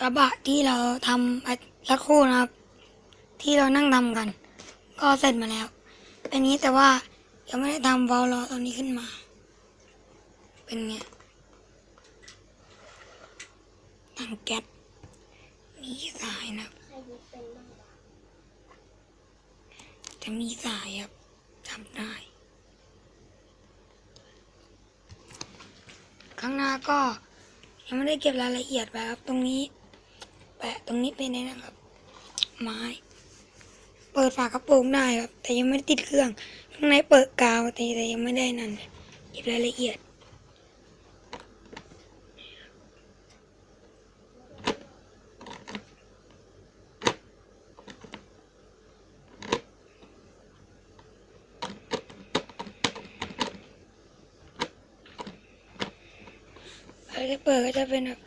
กระบะที่เราทำไปสักครู่นะครับ ที่เรานั่งทำกัน ก็เสร็จมาแล้ว เป็นนี้แต่ว่ายังไม่ได้ทำวอลล้อตัวนี้ขึ้นมา เป็นไงถังแก๊สมีสายนะครับใครยึดเป็นบ้างวะจะมีสายครับจำได้ ข้างหน้าก็ยังไม่ได้เก็บรายละเอียดไปครับตรงนี้ แปะตรงนี้เป็นไงนะครับ ไม้ เปิดฝากระโปรงได้ครับ แต่ยังไม่ได้ติดเครื่อง ข้างในเปิดกาวแต่แต่ยังไม่ได้นั่นเก็บรายละเอียดแล้วที่เปิดก็จะเป็นแบบ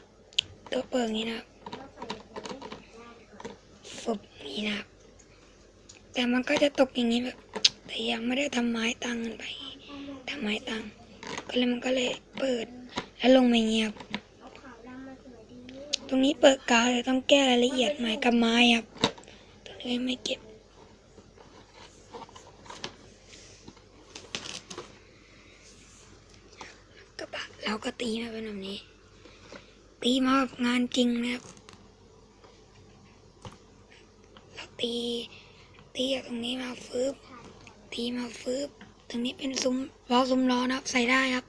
ตัวเปิดอย่างนี้นะครับ ต้องใส่ในนี้ได้ก่อน พนี้นะแต่มันก็จะตกอย่างนี้แบบ แต่ยังไม่ได้ทำไม้ตังกันไปทำไม้ตังก็เลยมันก็เลยเปิดแล้วลงมาเงียบ ตรงนี้เปิดกาวเลยต้องแก้รายละเอียดใหม่กับไม้ครับตรงนี้ไม่เก็บกระบะเราก็ตีมาเป็นแบบนี้ ตีมาแบบงานจริงนะครับเรา ตี ตีจากตรงนี้มาฟืบตีมาฟืบตรงนี้เป็นซุ้มล้อซุ้มล้อนะครับ ใส่ได้ครับ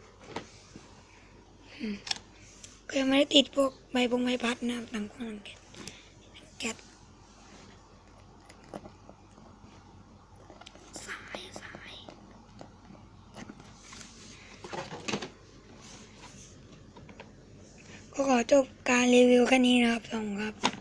ก็ยังไม่ได้ติดพวกใบบงใบพัดนะครับต่างคนต่างแก๊สแกะสายสายก็ขอจบการรีวิวแค่นี้นะครับสองครับ